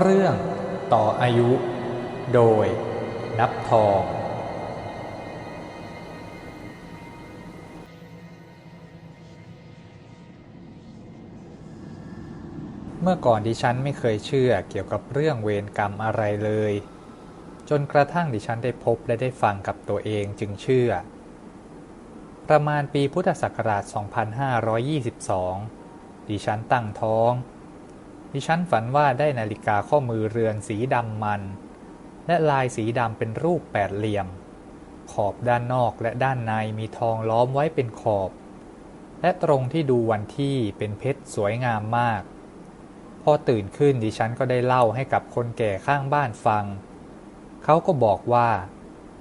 เรื่องต่ออายุ โดยนับทอง เมื่อก่อนดิฉันไม่เคยเชื่อเกี่ยวกับเรื่องเวรกรรมอะไรเลย จนกระทั่งดิฉันได้พบและได้ฟังกับตัวเองจึงเชื่อ ประมาณปีพุทธศักราช 2522 ดิฉันตั้งท้อง ดิฉันฝันว่าได้นาฬิกาข้อมือเรือนสีดำมัน และลายสีดำเป็นรูปแปดเหลี่ยม ขอบด้านนอกและด้านในมีทองล้อมไว้เป็นขอบ และตรงที่ดูวันที่เป็นเพชรสวยงามมาก พอตื่นขึ้นดิฉันก็ได้เล่าให้กับคนแก่ข้างบ้านฟัง เขาก็บอกว่า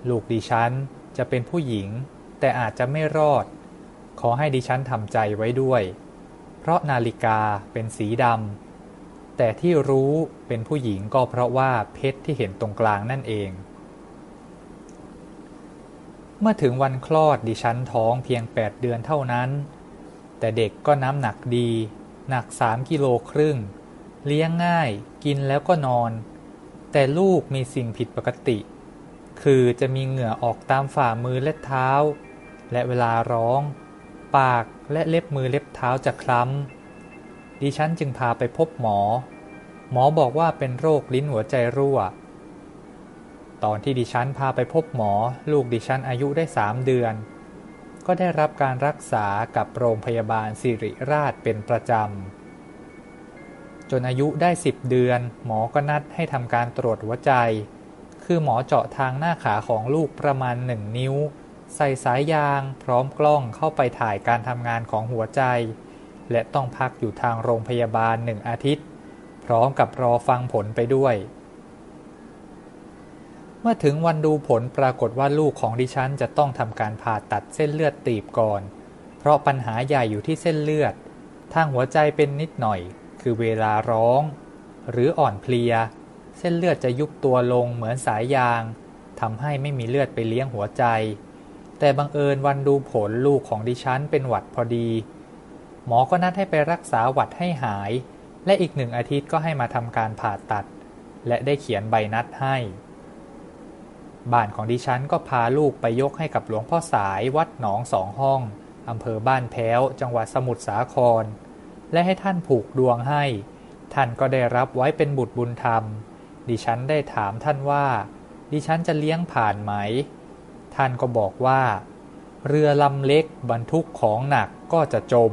ลูกดิฉันจะเป็นผู้หญิง แต่อาจจะไม่รอด ขอให้ดิฉันทำใจไว้ด้วย เพราะนาฬิกาเป็นสีดำ แต่ที่รู้เป็นผู้หญิงก็เพราะว่าเพชรที่เห็นตรงกลางนั่นเอง เมื่อถึงวันคลอดดิฉันท้องเพียง 8 เดือนเท่านั้น แต่เด็กก็น้ำหนักดี หนัก 3 กิโลครึ่ง เลี้ยงง่าย กินแล้วก็นอน แต่ลูกมีสิ่งผิดปกติ คือจะมีเหงื่อออกตามฝ่ามือและเท้า และเวลาร้อง ปากและเล็บมือเล็บเท้าจะคล้ำ ดิฉันจึงพาไปพบหมอ หมอบอกว่าเป็นโรคลิ้นหัวใจรั่ว ตอนที่ดิฉันพาไปพบหมอ ลูกดิฉันอายุได้สามเดือน ก็ได้รับการรักษากับโรงพยาบาลสิริราชเป็นประจำ จนอายุได้สิบเดือน หมอก็นัดให้ทำการตรวจหัวใจ คือหมอเจาะทางหน้าขาของลูกประมาณหนึ่งนิ้ว ใส่สายยางพร้อมกล้องเข้าไปถ่ายการทำงานของหัวใจ และต้องพักอยู่ทางโรงพยาบาลหนึ่งอาทิตย์ พร้อมกับรอฟังผลไปด้วย เมื่อถึงวันดูผลปรากฏว่าลูกของดิฉันจะต้องทำการผ่าตัดเส้นเลือดตีบก่อน เพราะปัญหาใหญ่อยู่ที่เส้นเลือด ทางหัวใจเป็นนิดหน่อย คือเวลาร้อง หรืออ่อนเพลีย เส้นเลือดจะยุบตัวลงเหมือนสายยางทำให้ไม่มีเลือดไปเลี้ยงหัวใจ แต่บังเอิญวันดูผลลูกของดิฉันเป็นหวัดพอดี หมอก็นัดให้ไปรักษาหวัดให้หาย และอีกหนึ่งอาทิตย์ก็ให้มาทำการผ่าตัด และได้เขียนใบนัดให้ บ้านของดิฉันก็พาลูกไปยกให้กับหลวงพ่อสายวัดหนองสองห้องอำเภอบ้านแพ้ว จังหวัดสมุทรสาคร และให้ท่านผูกดวงให้ ท่านก็ได้รับไว้เป็นบุตรบุญธรรม ดิฉันได้ถามท่านว่า ดิฉันจะเลี้ยงผ่านไหม ท่านก็บอกว่า เรือลำเล็กบรรทุกของหนักก็จะจม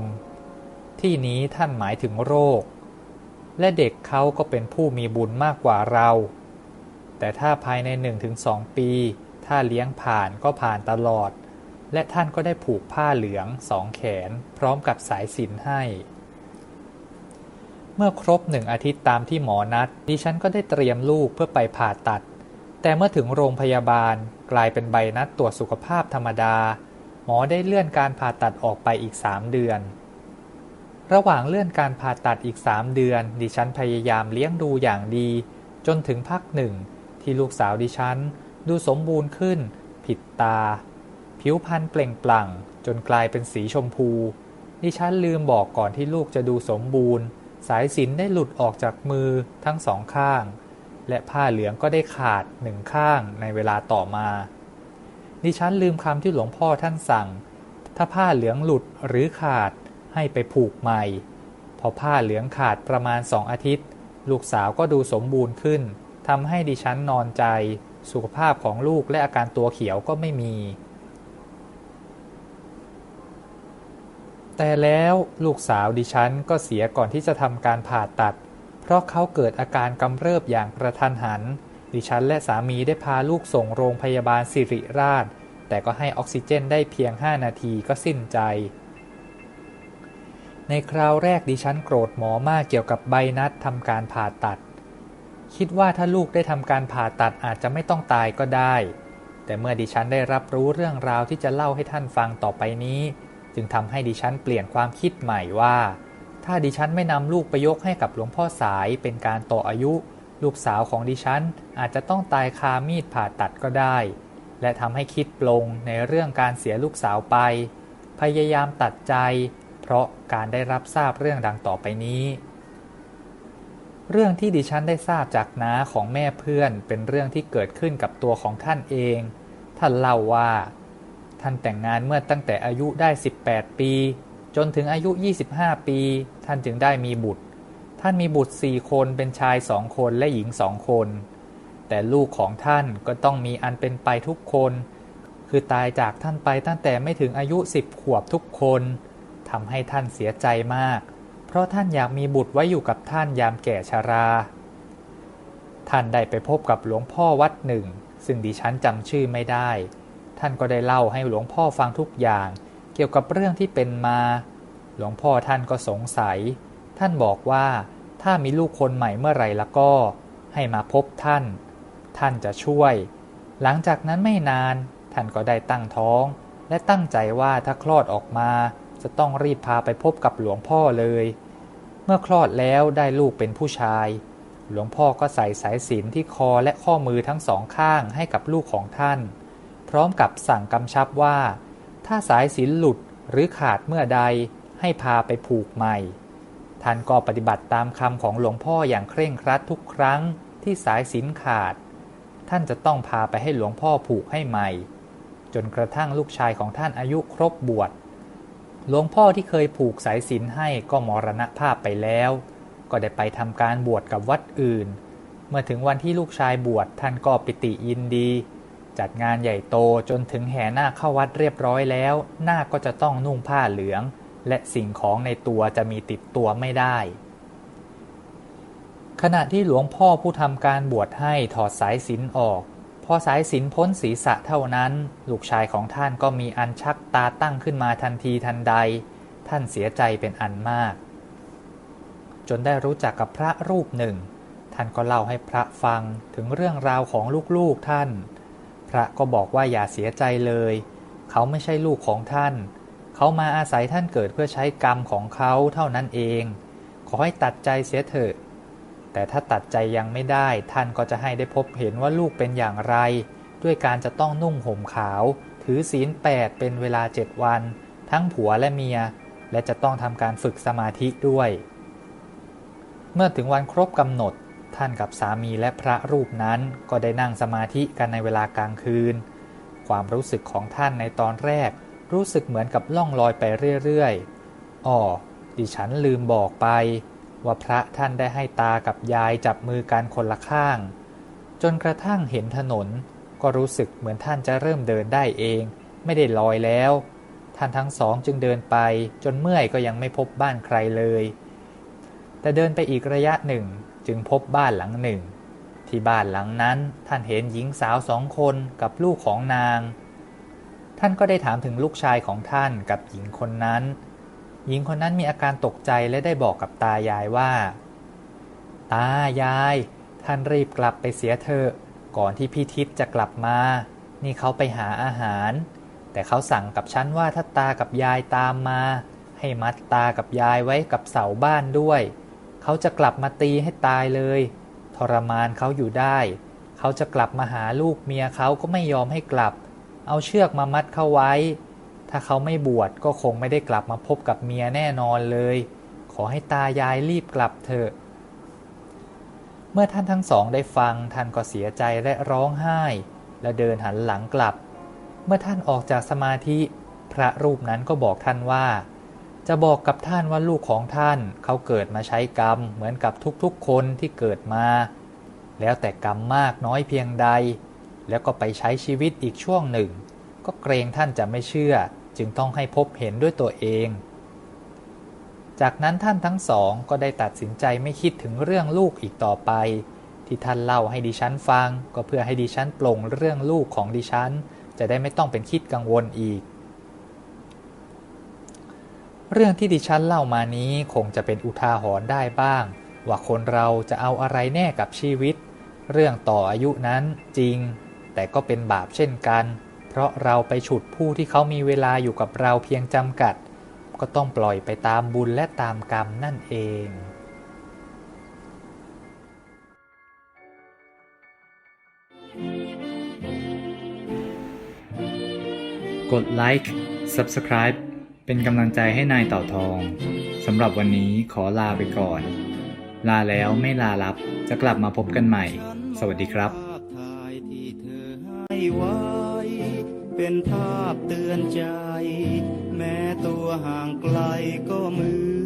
ที่นี้ท่านหมายถึงโรค และเด็กเขาก็เป็นผู้มีบุญมากกว่าเรา แต่ถ้าภายใน 1-2 ปี ถ้าเลี้ยงผ่านก็ผ่านตลอด และท่านก็ได้ผูกผ้าเหลืองสองแขน พร้อมกับสายสินให้ เมื่อครบหนึ่งอาทิตย์ตามที่หมอนัด ดิฉันก็ได้เตรียมลูกเพื่อไปผ่าตัด แต่เมื่อถึงโรงพยาบาลกลายเป็นใบนัดตรวจสุขภาพธรรมดา หมอได้เลื่อนการผ่าตัดออกไปอีก3เดือน ระหว่างเลื่อนการผ่าตัดอีก3เดือน ดิฉันพยายามเลี้ยงดูอย่างดี จนถึงพักหนึ่ง ที่ลูกสาวดิฉัน ดูสมบูรณ์ขึ้น ผิดตา ผิวพรรณเปล่งปลั่ง จนกลายเป็นสีชมพู ดิฉันลืมบอกก่อนที่ลูกจะดูสมบูรณ์ สายสินได้หลุดออกจากมือทั้งสองข้าง และผ้าเหลืองก็ได้ขาดหนึ่งข้างในเวลาต่อมา ดิฉันลืมคำที่หลวงพ่อท่านสั่ง ถ้าผ้าเหลืองหลุดหรือขาด ให้ไปผูกใหม่ พอผ้าเหลืองขาดประมาณสองอาทิตย์ ลูกสาวก็ดูสมบูรณ์ขึ้นทำให้ดิฉันนอนใจ สุขภาพของลูกและอาการตัวเขียวก็ไม่มี แต่แล้วลูกสาวดิฉันก็เสียก่อนที่จะทำการผ่าตัด เพราะเขาเกิดอาการกำเริบอย่างกระทันหัน ดิฉันและสามีได้พาลูกส่งโรงพยาบาลสิริราช แต่ก็ให้ออกซิเจนได้เพียง 5 นาทีก็สิ้นใจ ในคราวแรกดิฉันโกรธหมอมากเกี่ยวกับใบนัดทำการผ่าตัด คิดว่าถ้าลูกได้ทำการผ่าตัดอาจจะไม่ต้องตายก็ได้ แต่เมื่อดิฉันได้รับรู้เรื่องราวที่จะเล่าให้ท่านฟังต่อไปนี้ จึงทำให้ดิฉันเปลี่ยนความคิดใหม่ว่า ถ้าดิฉันไม่นำลูกไปยกให้กับหลวงพ่อสายเป็นการต่ออายุ ลูกสาวของดิฉันอาจจะต้องตายคามีดผ่าตัดก็ได้ และทำให้คิดปลงในเรื่องการเสียลูกสาวไป พยายามตัดใจ เพราะการได้รับทราบเรื่องดังต่อไปนี้ เรื่องที่ดิฉันได้ทราบจากน้าของแม่เพื่อนเป็นเรื่องที่เกิดขึ้นกับตัวของท่านเอง ท่านเล่าว่า ท่านแต่งงานเมื่อตั้งแต่อายุได้ 18 ปี จนถึงอายุ 25 ปี ท่านจึงได้มีบุตร ท่านมีบุตรสี่คนเป็นชายสองคนและหญิงสองคน แต่ลูกของท่านก็ต้องมีอันเป็นไปทุกคน คือตายจากท่านไปตั้งแต่ไม่ถึงอายุ 10 ขวบทุกคน ทำให้ท่านเสียใจมาก เพราะท่านอยากมีบุตรไว้อยู่กับท่านยามแก่ชรา ท่านได้ไปพบกับหลวงพ่อวัดหนึ่ง ซึ่งดิฉันจำชื่อไม่ได้ ท่านก็ได้เล่าให้หลวงพ่อฟังทุกอย่าง เกี่ยวกับเรื่องที่เป็นมา หลวงพ่อท่านก็สงสัย ท่านบอกว่าถ้ามีลูกคนใหม่เมื่อไหร่ละก็ ให้มาพบท่าน ท่านจะช่วย หลังจากนั้นไม่นาน ท่านก็ได้ตั้งท้อง และตั้งใจว่าถ้าคลอดออกมา จะต้องรีบพาไปพบกับหลวงพ่อเลย เมื่อคลอดแล้วได้ลูกเป็นผู้ชาย หลวงพ่อก็ใส่สายสิญจนที่คอและข้อมือทั้งสองข้างให้กับลูกของท่าน พร้อมกับสั่งกำชับว่า ถ้าสายสิญจนหลุดหรือขาดเมื่อใดให้พาไปผูกใหม่ ท่านก็ปฏิบัติตามคำของหลวงพ่ออย่างเคร่งครัดทุกครั้งที่สายสิญจนขาด ท่านจะต้องพาไปให้หลวงพ่อผูกให้ใหม่ จนกระทั่งลูกชายของท่านอายุครบบวช หลวงพ่อที่เคยผูกสายสินให้ก็มรณภาพไปแล้ว ก็ได้ไปทำการบวชกับวัดอื่น เมื่อถึงวันที่ลูกชายบวชท่านก็ปิติยินดี จัดงานใหญ่โตจนถึงแห่นาเข้าวัดเรียบร้อยแล้ว หน้าก็จะต้องนุ่งผ้าเหลือง และสิ่งของในตัวจะมีติดตัวไม่ได้ ขณะที่หลวงพ่อผู้ทำการบวชให้ถอดสายสินออก พอสายสินพ้นศีรษะเท่านั้น ลูกชายของท่านก็มีอันชักตาตั้งขึ้นมาทันทีทันใด ท่านเสียใจเป็นอันมาก จนได้รู้จักกับพระรูปหนึ่ง ท่านก็เล่าให้พระฟังถึงเรื่องราวของลูกๆท่าน พระก็บอกว่าอย่าเสียใจเลย เขาไม่ใช่ลูกของท่าน เขามาอาศัยท่านเกิดเพื่อใช้กรรมของเขาเท่านั้นเอง ขอให้ตัดใจเสียเถอะ แต่ถ้าตัดใจยังไม่ได้ ท่านก็จะให้ได้พบเห็นว่าลูกเป็นอย่างไร ด้วยการจะต้องนุ่งห่มขาว ถือศีลแปดเป็นเวลาเจ็ดวัน ทั้งผัวและเมีย และจะต้องทำการฝึกสมาธิด้วย เมื่อถึงวันครบกำหนด ท่านกับสามีและพระรูปนั้นก็ได้นั่งสมาธิกันในเวลากลางคืน ความรู้สึกของท่านในตอนแรก รู้สึกเหมือนกับล่องลอยไปเรื่อยๆอ๋อดิฉันลืมบอกไป ว่าพระท่านได้ให้ตากับยายจับมือกันคนละข้าง จนกระทั่งเห็นถนน ก็รู้สึกเหมือนท่านจะเริ่มเดินได้เอง ไม่ได้ลอยแล้ว ท่านทั้งสองจึงเดินไป จนเมื่อยก็ยังไม่พบบ้านใครเลย แต่เดินไปอีกระยะหนึ่งจึงพบบ้านหลังหนึ่ง ที่บ้านหลังนั้นท่านเห็นหญิงสาวสองคนกับลูกของนาง ท่านก็ได้ถามถึงลูกชายของท่านกับหญิงคนนั้น หญิงคนนั้นมีอาการตกใจและได้บอกกับตายายว่า ตายาย ท่านรีบกลับไปเสียเถอะ ก่อนที่พี่ทิพย์จะกลับมา นี่เขาไปหาอาหาร แต่เขาสั่งกับฉันว่าถ้าตากับยายตามมา ให้มัดตากับยายไว้กับเสาบ้านด้วย เขาจะกลับมาตีให้ตายเลย ทรมานเขาอยู่ได้ เขาจะกลับมาหาลูกเมียเขาก็ไม่ยอมให้กลับ เอาเชือกมามัดเขาไว้ ถ้าเขาไม่บวชก็คงไม่ได้กลับมาพบกับเมียแน่นอนเลย ขอให้ตายายรีบกลับเถอะ เมื่อท่านทั้งสองได้ฟังท่านก็เสียใจและร้องไห้ และเดินหันหลังกลับ เมื่อท่านออกจากสมาธิ พระรูปนั้นก็บอกท่านว่า จะบอกกับท่านว่าลูกของท่านเขาเกิดมาใช้กรรม เหมือนกับทุกๆคนที่เกิดมา แล้วแต่กรรมมากน้อยเพียงใด แล้วก็ไปใช้ชีวิตอีกช่วงหนึ่งก็เกรงท่านจะไม่เชื่อ จึงต้องให้พบเห็นด้วยตัวเอง จากนั้นท่านทั้งสองก็ได้ตัดสินใจไม่คิดถึงเรื่องลูกอีกต่อไป ที่ท่านเล่าให้ดิฉันฟัง ก็เพื่อให้ดิฉันปลงเรื่องลูกของดิฉัน จะได้ไม่ต้องเป็นคิดกังวลอีก เรื่องที่ดิฉันเล่ามานี้คงจะเป็นอุทาหรณ์ได้บ้าง ว่าคนเราจะเอาอะไรแน่กับชีวิต เรื่องต่ออายุนั้นจริง แต่ก็เป็นบาปเช่นกัน เพราะเราไปฉุดผู้ที่เขามีเวลาอยู่กับเราเพียงจำกัด ก็ต้องปล่อยไปตามบุญและตามกรรมนั่นเองกดไลค์ Subscribe เป็นกำลังใจให้นายเต่าทอง สำหรับวันนี้ขอลาไปก่อน ลาแล้วไม่ลาลับ จะกลับมาพบกันใหม่ สวัสดีครับ เป็นภาพเตือนใจ แม้ตัวห่างไกลก็เหมือ